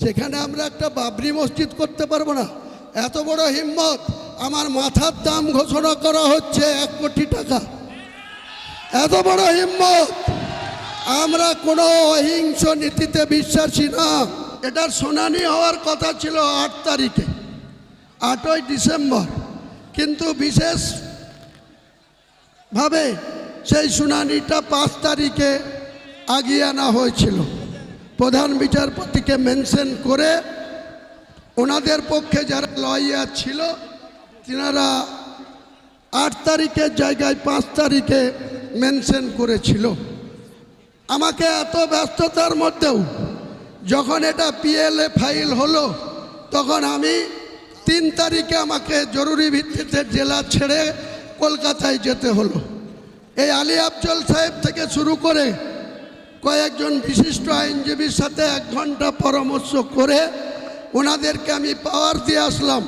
সেখানে আমরা একটা বাবরি মসজিদ করতে পারব না। এত বড় হিম্মত। আমার মাথার দাম ঘোষণা করা হচ্ছে এক কোটি টাকা। এত বড় হিম্মত। আমরা কোনো অহিংস নীতিতে বিশ্বাসী না। এটার শুনানি হওয়ার কথা ছিল আট তারিখে, আটই ডিসেম্বর। কিন্তু বিশেষ ভাবে সেই শুনানিটা পাঁচ তারিখে আগিয়ে আনা হয়েছিল। প্রধান বিচারপতিকে মেনশন করে ওনাদের পক্ষে যারা লয়ার ছিল, তিনারা আট তারিখের জায়গায় পাঁচ তারিখে মেনশন করেছিল। আমাকে এত ব্যস্ততার মধ্যেও যখন এটা পিএলএ ফাইল হলো, তখন আমি তিন তারিখে আমাকে জরুরি ভিত্তিতে জেলা ছেড়ে কলকাতায় যেতে হলো। এই আলী আফজল সাহেব থেকে শুরু করে কয়েকজন বিশিষ্ট আইনজীবীর সাথে এক ঘণ্টা পরামর্শ করে ওনাদেরকে আমি পাওয়ার দিয়ে আসলাম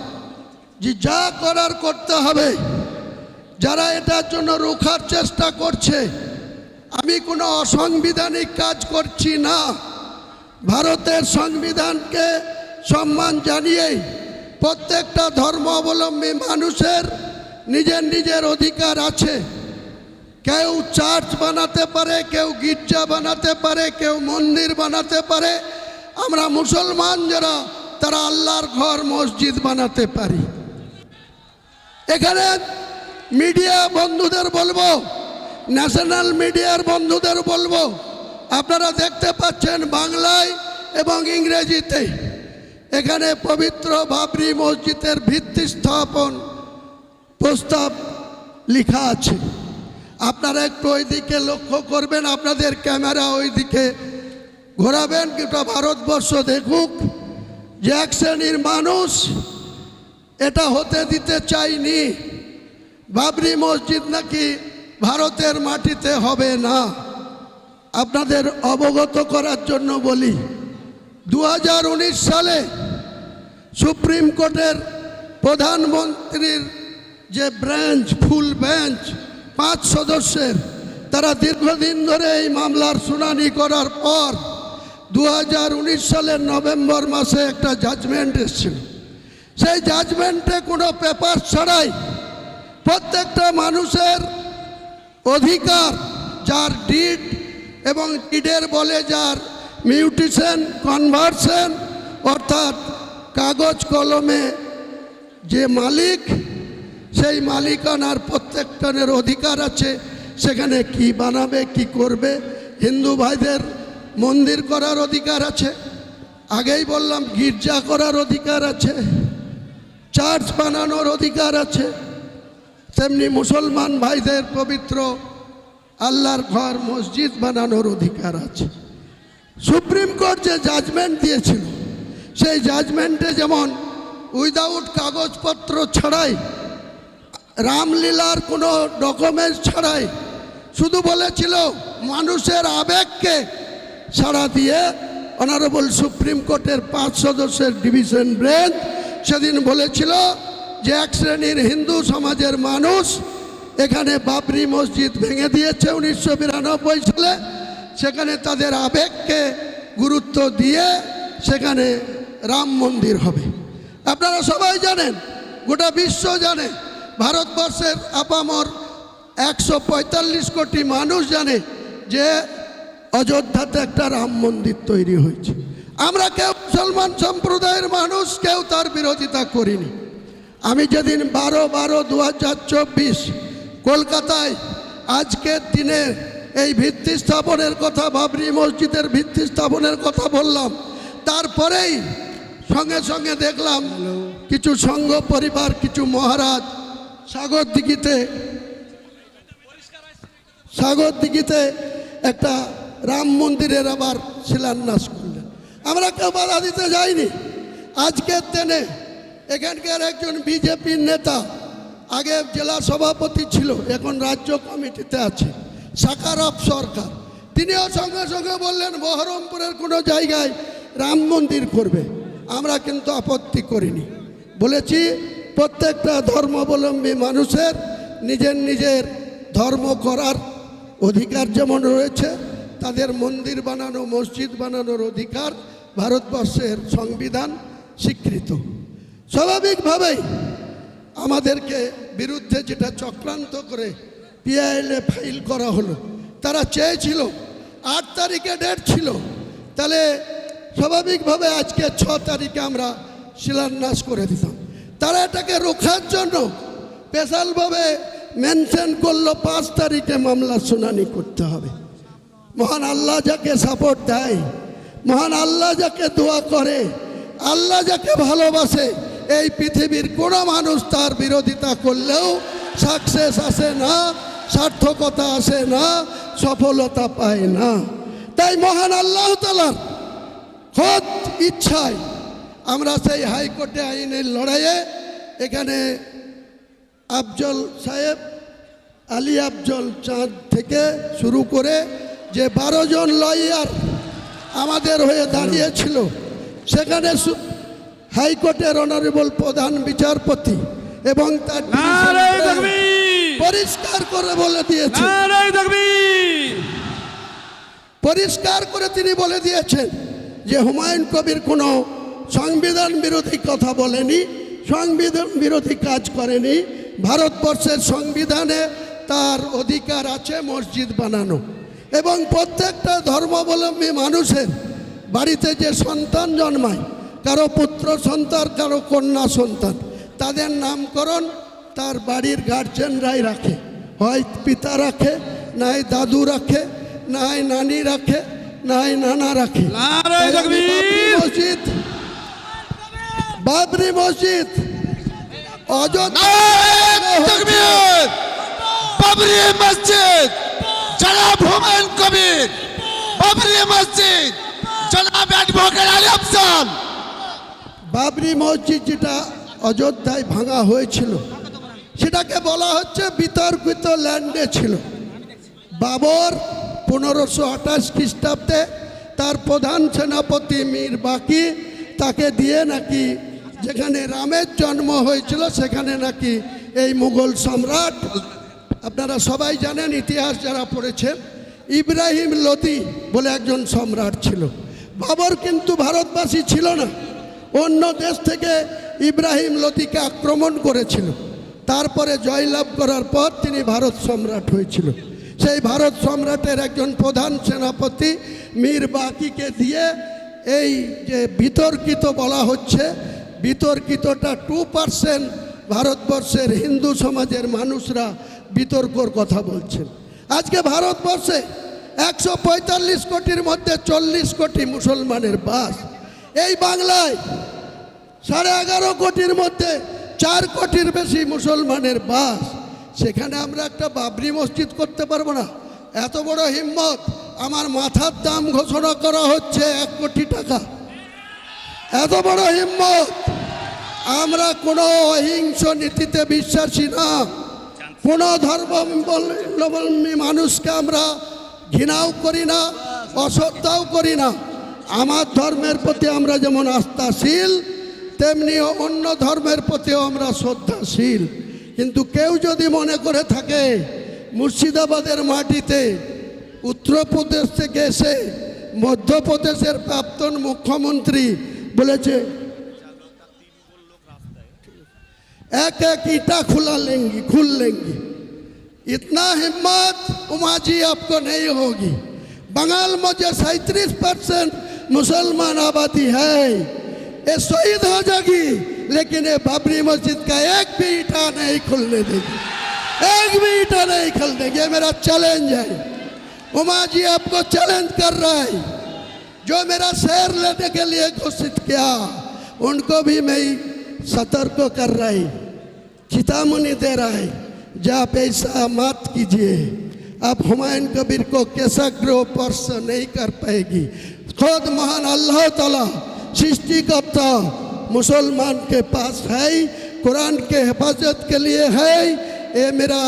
যে যা করার করতে হবে। যারা এটার জন্য রোখার চেষ্টা করছে, আমি কোনো অসাংবিধানিক কাজ করছি না। ভারতের সংবিধানকে সম্মান জানিয়েই প্রত্যেকটা ধর্ম অবলম্বী মানুষের নিজের নিজের অধিকার আছে। কেউ চার্চ বানাতে পারে, কেউ গির্জা বানাতে পারে, কেউ মন্দির বানাতে পারে। আমরা মুসলমান যারা, তারা আল্লাহর ঘর মসজিদ বানাতে পারি। এখানে মিডিয়া বন্ধুদের বলব, ন্যাশনাল মিডিয়ার বন্ধুদের বলব, আপনারা দেখতে পাচ্ছেন বাংলায় এবং ইংরেজিতে। এখানে পবিত্র বাবরি মসজিদের ভিত্তি স্থাপন প্রস্তাব লেখা আছে। আপনারা একটু ওই দিকে লক্ষ্য করবেন, আপনাদের ক্যামেরা ওই দিকে ঘোরাবেন কিংবা ভারতবর্ষ দেখুক যে এক শ্রেণির মানুষ এটা হতে দিতে চাইনি বাবরি মসজিদ নাকি ভারতের মাটিতে হবে না। আপনাদের অবগত করার জন্য বলি দু হাজার উনিশ সালে সুপ্রিম কোর্টের প্রধানমন্ত্রীর যে ব্রাঞ্চ, ফুল বেঞ্চ পাঁচ সদস্যের, তারা দীর্ঘদিন ধরে এই মামলার শুনানি করার পর দু হাজার উনিশ সালের নভেম্বর মাসে একটা জাজমেন্ট এসেছিল। সেই জাজমেন্টে কোনো পেপার ছাড়াই প্রত্যেকটা মানুষের অধিকার, যার ডিড এবং ডিডের বলে যার মিউটিশন কনভার্সন অর্থাৎ কাগজ কলমে যে মালিক সেই মালিকানার প্রত্যেকজনের অধিকার আছে। সেখানে কি বানাবে, কি করবে, হিন্দু ভাইদের মন্দির করার অধিকার আছে। আগেই বললাম, গির্জা করার অধিকার আছে। চার্চ বানানোর অধিকার আছে। তেমনি মুসলমান ভাইদের পবিত্র আল্লাহর ঘর, মসজিদ বানানোর অধিকার আছে। সুপ্রিম কোর্ট যে জাজমেন্ট দিয়েছিল, সেই জাজমেন্টে যেমন উইদাউট কাগজপত্র ছাড়াই রামলীলার কোনো ডকুমেন্টস ছাড়াই শুধু বলেছিল মানুষের আবেগকে সাড়া দিয়ে অনারেবল সুপ্রিম কোর্টের পাঁচ সদস্যের ডিভিশন ব্রেঞ্চ সেদিন বলেছিল যে এক শ্রেণির হিন্দু সমাজের মানুষ এখানে বাবরি মসজিদ ভেঙে দিয়েছে উনিশশো বিরানব্বই সালে। সেখানে তাদের আবেগকে গুরুত্ব দিয়ে সেখানে রাম মন্দির হবে। আপনারা সবাই জানেন, গোটা বিশ্ব জানে ভারতবর্ষের আপামর একশো পঁয়তাল্লিশ কোটি মানুষ জানে যে অযোধ্যাতে একটা রাম মন্দির তৈরি হয়েছে। আমরা কেউ মুসলমান সম্প্রদায়ের মানুষ কেউ তার বিরোধিতা করিনি। আমি যেদিন বারো বারো দু হাজার চব্বিশ কলকাতায় আজকের দিনে এই ভিত্তি স্থাপনের কথা বাবরি মসজিদের ভিত্তি স্থাপনের কথা বললাম তারপরেই সঙ্গে সঙ্গে দেখলাম কিছু সংঘ পরিবার কিছু মহারাজ সাগর দিঘিতে সাগর দিঘিতে একটা রাম মন্দিরের আবার শিলান্যাস করলেন। আমরা কেউ বাধা দিতে যাইনি। আজকের দিনে এখানকার একজন বিজেপির নেতা, আগে জেলা সভাপতি ছিল, এখন রাজ্য কমিটিতে আছে সাকারপ সরকার। তিনিও সঙ্গে সঙ্গে বললেন, বহরমপুরের কোনো জায়গায় রাম মন্দির করবে। আমরা কিন্তু আপত্তি করিনি। বলেছি প্রত্যেকটা ধর্মাবলম্বী মানুষের নিজের নিজের ধর্ম করার অধিকার যেমন রয়েছে, তাদের মন্দির বানানো, মসজিদ বানানোর অধিকার ভারতবর্ষের সংবিধান স্বীকৃত। স্বাভাবিকভাবেই আমাদেরকে বিরুদ্ধে যেটা চক্রান্ত করে পিআইএলএ ফাইল করা হলো, তারা চেয়েছিল, আট তারিখে ডেট ছিল, তাহলে স্বাভাবিকভাবে আজকে ছ তারিখে আমরা শিলান্যাস করে দিতাম। তারা এটাকে রোখার জন্য স্পেশালভাবে মেনশন করল পাঁচ তারিখে মামলা শুনানি করতে হবে। মহান আল্লাহ যাকে সাপোর্ট দেয়, মহান আল্লাহ যাকে দোয়া করে, আল্লাহ যাকে ভালোবাসে, এই পৃথিবীর কোনো মানুষ তার বিরোধিতা করলেও সাকসেস আসে না, সার্থকতা আসে না, সফলতা পায় না। তাই মহান আল্লাহ তালার খোদ ইচ্ছায় আমরা সেই হাইকোর্টে আইনের লড়াইয়ে এখানে আফজল সাহেব আলী আফজল চাঁদ থেকে শুরু করে যে বারো জন লয়ার আমাদের হয়ে দাঁড়িয়েছিল সেখানে হাইকোর্টের অনারেবল প্রধান বিচারপতি এবং তার! পরিষ্কার করে বলে দিয়েছে নারায় তাকবীর পরিষ্কার করে তিনি বলে দিয়েছেন যে হুমায়ুন কবির কোনো সংবিধান বিরোধী কথা বলেনি সংবিধান বিরোধী কাজ করেনি ভারতবর্ষের সংবিধানে তার অধিকার আছে মসজিদ বানানো। এবং প্রত্যেকটা ধর্মাবলম্বী মানুষের বাড়িতে যে সন্তান জন্মায় কারও পুত্র সন্তান কারও কন্যা সন্তান তাদের নামকরণ তার বাড়ির গার্জেনরাই রাখে। হয় পিতা রাখে নাই দাদু রাখে নাই নানি রাখে নাই নানা রাখে! মসজিদ বাবরি মসজিদ। অযোধ্যা বাবরি মসজিদ জনাব হুমায়ুন কবির। বাবরি মসজিদ জনাব অ্যাডভোকেট আলী আফসান। বাবরি মসজিদ যেটা অযোধ্যায় ভাঙা হয়েছিল সেটাকে বলা হচ্ছে বিতর্কিত ল্যান্ডে ছিল। বাবর পনেরোশো আঠাশ খ্রিস্টাব্দে তার প্রধান সেনাপতি মীর বাকি তাকে দিয়ে নাকি যেখানে রামের জন্ম হয়েছিল, সেখানে নাকি এই মুঘল সম্রাট, আপনারা সবাই জানেন ইতিহাস যারা পড়েছেন, ইব্রাহিম লতি বলে একজন সম্রাট ছিল। বাবর কিন্তু ভারতবাসী ছিল না। অন্য দেশ থেকে ইব্রাহিম লতিকে আক্রমণ করেছিল। তারপরে জয়লাভ করার পর তিনি ভারত সম্রাট হয়েছিল। সেই ভারত সম্রাটের একজন প্রধান সেনাপতি মীর বাকিকে দিয়ে এই যে বিতর্কিত বলা হচ্ছে বিতর্কিতটা টু পার্সেন্ট ভারতবর্ষের হিন্দু সমাজের মানুষরা বিতর্কর কথা বলছেন। আজকে ভারতবর্ষে একশো পঁয়তাল্লিশ কোটির মধ্যে চল্লিশ কোটি মুসলমানের বাস। এই বাংলায় সাড়ে এগারো কোটির মধ্যে চার কোটির বেশি মুসলমানের বাস। সেখানে আমরা একটা বাবরি মসজিদ করতে পারব না। এত বড় হিম্মত। আমার মাথার দাম ঘোষণা করা হচ্ছে এক কোটি টাকা। এত বড় হিম্মত। আমরা কোনো অহিংস নীতিতে বিশ্বাসী না। কোনো ধর্মাবলম্বী মানুষকে আমরা ঘৃণাও করি না অশ্রদ্ধাও করি না। আমার ধর্মের প্রতি আমরা যেমন আস্থাশীল, তেমনি অন্য ধর্মের প্রতিও আমরা শ্রদ্ধাশীল। কিন্তু কেউ যদি মনে করে থাকে, মুর্শিদাবাদের মাটিতে উত্তরপ্রদেশ থেকে এসে মধ্যপ্রদেশের প্রাক্তন মুখ্যমন্ত্রী বলেছে एक एक ईटा खुला लेंगी खुल लेंगी इतना हिम्मत उमा जी आपको नहीं होगी बंगाल में जो सैंतीस परसेंट मुसलमान आबादी है ये शहीद हो जाएगी लेकिन ये बाबरी मस्जिद का एक भी ईटा नहीं खुलने देगी एक भी ईटा नहीं खुल देगी ये मेरा चैलेंज है उमा जी आपको चैलेंज कर रहा है जो मेरा शेर लेने के लिए घोषित किया, उनको भी मैं सतर्क कर रहा है चेतावनी दे रहा है जो ऐसा मत कीजिए। आप हुमायूं कबीर को कैसा ग्रह स्पर्श नहीं कर पाएगी। खुद महान अल्लाह ताला, सृष्टिकर्ता, मुसलमान के पास है, कुरान के हिफाजत के लिए है। ये मेरा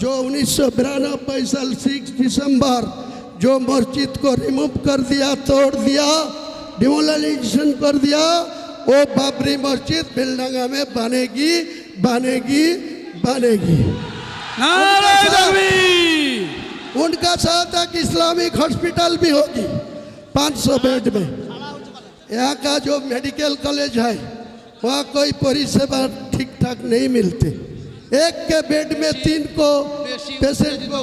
जो उन्नीस सौ बिरानबे साल, सिक्स दिसंबर जो मस्जिद को रिमूव कर दिया तोड़ दिया डिमोलाइजेशन कर दिया वो बाबरी मस्जिद बिल्डंगा में बनेगी बनेगी बनेगी। उनका साथ, एक इस्लामिक हॉस्पिटल भी होगी 500 बेड में। यहाँ का जो मेडिकल कॉलेज है वहाँ कोई परिसेवा ठीक ठाक नहीं मिलते। एक के बेड में तीन को पेशेंट को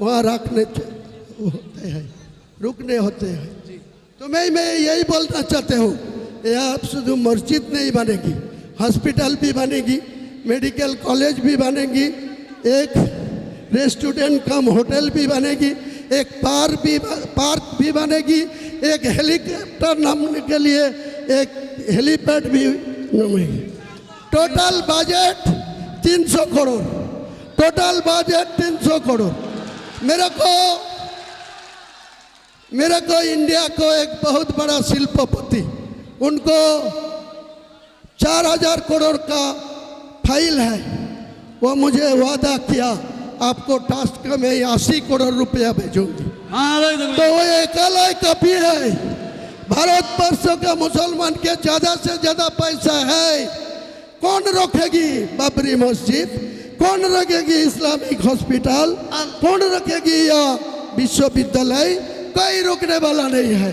वहाँ रखने चाहिए होते हैं, रुकने होते हैं। तो मैं मैं यही बोलना चाहते हूँ यहाँ आप शुद्ध मस्जिद नहीं बनेगी, हॉस्पिटल भी बनेगी, मेडिकल कॉलेज भी बनेगी, एक रेस्टोरेंट कम होटल भी बनेगी, एक पार्क भी पार्क भी बनेगी, एक हेलीकॉप्टर नामने के लिए एक हेलीपैड भी बनेगी। Total budget 300 crore, total budget 300 crore. मेरे को मेरे को इंडिया को एक बहुत बड़ा शिल्पपति उनको चार हज़ार करोड़ का फ़ाइल है। वो मुझे वादा किया आपको टास्क का मैं अस्सी करोड़ रुपया भेजूँगी। तो वो अकेला कपी है। भारत वर्षों का मुसलमान के ज़्यादा से ज़्यादा पैसा है। कौन रोकेगी बाबरी मस्जिद? कौन रखेगी इस्लामिक हॉस्पिटल? कौन रखेगी या विश्वविद्यालय? कोई रोकने वाला नहीं है।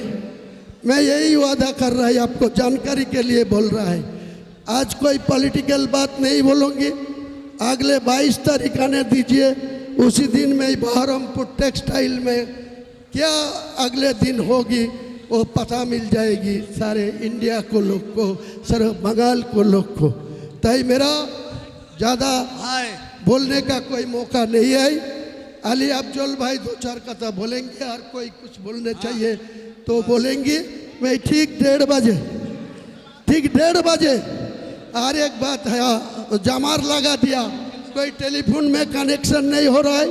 मैं यही वादा कर रहा है आपको जानकारी के लिए बोल रहा है। आज कोई पॉलिटिकल बात नहीं बोलूँगी। अगले 22 तारीख आने दीजिए। उसी दिन में बहरमपुर टेक्सटाइल में क्या अगले दिन होगी वो पता मिल जाएगी। सारे इंडिया को लोग को सारे बंगाल को लोग को। ताई मेरा ज़्यादा हाय। बोलने का कोई मौका नहीं है। अली अफजल भाई दो चार कथा बोलेंगे और कोई कुछ बोलने चाहिए तो बोलेंगे मैं ठीक डेढ़ बजे ठीक डेढ़ बजे और एक बात है हाँ, जमार लगा दिया कोई टेलीफोन में कनेक्शन नहीं हो रहा है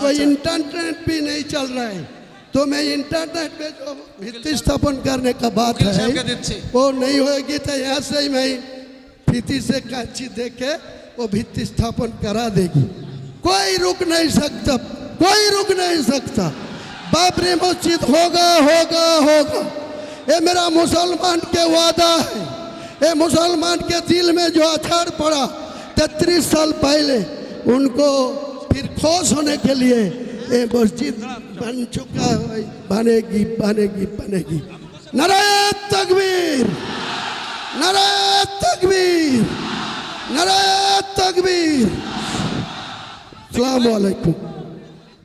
कोई इंटरनेट भी नहीं चल रहा है तो मैं इंटरनेट में जो भित्ति स्थापन करने का बात है वो नहीं होगी तो यहाँ से ही मैं फीती से कांची दे के वो भित्ति स्थापन करा देगी। कोई रुक नहीं सकता। कोई रुक नहीं सकता। बाबरी मस्जिद होगा होगा होगा। ये मेरा मुसलमान के वादा है। ये मुसलमान के दिल में जो अछाड़ पड़ा तैतीस साल पहले, उनको फिर खोश होने के लिए ये मस्जिद बन चुका है। बनेगी बनेगी बनेगी। नारायण तकबीर नारायण तकबीर नारायण तकबीर। सलाम वालेकुम